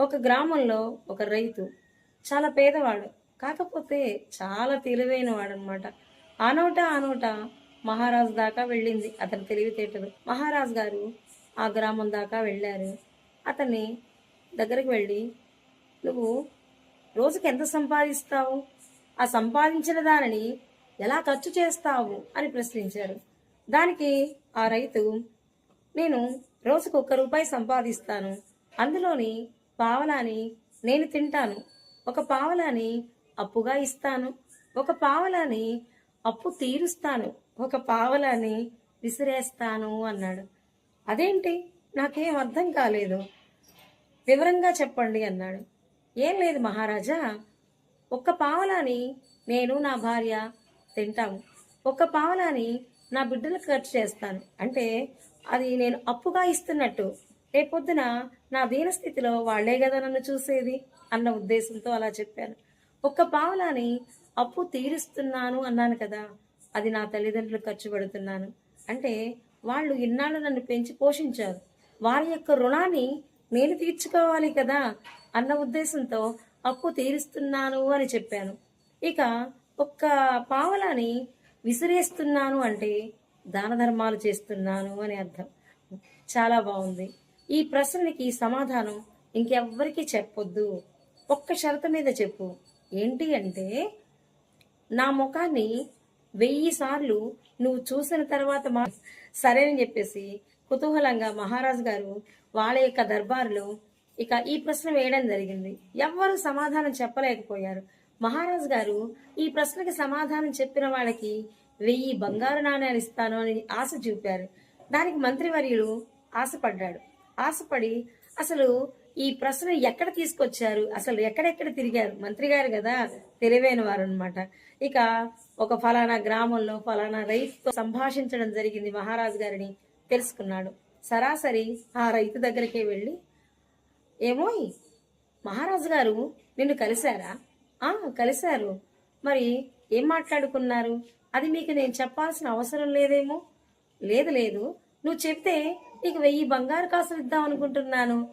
ఒక గ్రామంలో ఒక రైతు చాలా పేదవాడు కాకపోతే చాలా తెలివైన వాడు అనమాట ఆనోట ఆనోట మహారాజు దాకా వెళ్ళింది అతని తెలివితేటలు. మహారాజు గారు ఆ గ్రామం దాకా వెళ్ళారు. అతన్ని దగ్గరికి వెళ్ళి నువ్వు రోజుకి ఎంత సంపాదిస్తావు? ఆ సంపాదించిన దానిని ఎలా ఖర్చు చేస్తావు? అని ప్రశ్నించారు. దానికి ఆ రైతు నేను రోజుకు ఒక్క రూపాయి సంపాదిస్తాను. అందులోని పావలాని నేను తింటాను. ఒక పావలాని అప్పుగా ఇస్తాను. ఒక పావలాని అప్పు తీరుస్తాను. ఒక పావలాని విసిరేస్తాను అన్నాడు. అదేంటి? నాకేం అర్థం కాలేదు. వివరంగా చెప్పండి అన్నాడు. ఏం లేదు మహారాజా. ఒక్క పావలాని నేను నా భార్య తింటాము. ఒక్క పావలాని నా బిడ్డలకు ఖర్చు చేస్తాను. అంటే అది నేను అప్పుగా ఇస్తున్నట్టు. రేపొద్దున నా దీనస్థితిలో వాళ్ళే కదా నన్ను చూసేది అన్న ఉద్దేశంతో అలా చెప్పాను. ఒక్క పావలాని అప్పు తీరుస్తున్నాను అన్నాను కదా అది నా తల్లిదండ్రులు ఖర్చు పెడుతున్నాను. అంటే వాళ్ళు ఇన్నాళ్ళు నన్ను పెంచి పోషించారు. వారి యొక్క రుణాన్ని నేను తీర్చుకోవాలి కదా అన్న ఉద్దేశంతో అప్పు తీరుస్తున్నాను అని చెప్పాను. ఇక ఒక్క పావలాని విసిరేస్తున్నాను అంటే దాన ధర్మాలు చేస్తున్నాను అని అర్థం. చాలా బాగుంది. ఈ ప్రశ్నకి సమాధానం ఇంకెవ్వరికీ చెప్పొద్దు. ఒక్క షరతు మీద చెప్పు. ఏంటి అంటే నా ముఖాన్ని వెయ్యి సార్లు నువ్వు చూసిన తర్వాత మా సరేనని చెప్పేసి కుతూహలంగా మహారాజు గారు వాళ్ళ యొక్క దర్బారులో ఇక ఈ ప్రశ్న వేయడం జరిగింది. ఎవ్వరు సమాధానం చెప్పలేకపోయారు. మహారాజు గారు ఈ ప్రశ్నకి సమాధానం చెప్పిన వాళ్ళకి వెయ్యి బంగారు నాణ్యాలు ఇస్తాను అని ఆశ చూపారు. దానికి మంత్రివర్యులు ఆశపడ్డాడు ఆశపడి అసలు ఈ ప్రశ్న ఎక్కడ తీసుకొచ్చారు? అసలు ఎక్కడెక్కడ తిరిగారు? మంత్రి గారు కదా తెలివైన వారు అనమాట ఇక ఒక ఫలానా గ్రామంలో ఫలానా రైతుతో సంభాషించడం జరిగింది మహారాజు గారిని తెలుసుకున్నాడు. సరాసరి ఆ రైతు దగ్గరికే వెళ్ళి ఏమోయ్ మహారాజు గారు నిన్ను కలిశారా? ఆ కలిశారు. మరి ఏం మాట్లాడుకున్నారు? అది మీకు నేను చెప్పాల్సిన అవసరం లేదేమో? లేదు లేదు. నువ్వు చెప్తే నీకు వెయ్యి బంగారు కాసులు ఇద్దాం అనుకుంటున్నాను.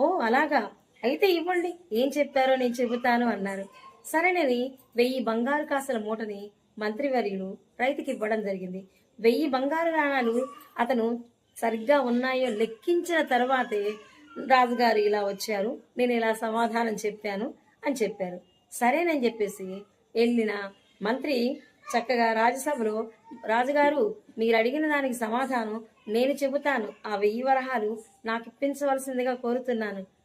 ఓ అలాగా? అయితే ఇవ్వండి. ఏం చెప్పారో నేను చెబుతాను అన్నారు. సరేనని వెయ్యి బంగారు కాసుల మూటని మంత్రివర్యులు రైతుకి ఇవ్వడం జరిగింది. వెయ్యి బంగారు నాణాలు అతను సరిగ్గా ఉన్నాయో లెక్కించిన తర్వాతే రాజుగారు ఇలా వచ్చారు. నేను ఇలా సమాధానం చెప్పాను అని చెప్పారు. సరేనని చెప్పేసి వెళ్ళిన మంత్రి చక్కగా రాజ్యసభలో రాజుగారు మీరు అడిగిన దానికి సమాధానం నేను చెబుతాను. ఆ వెయ్యి వరహాలు నాకు ఇప్పించవలసిందిగా కోరుతున్నాను.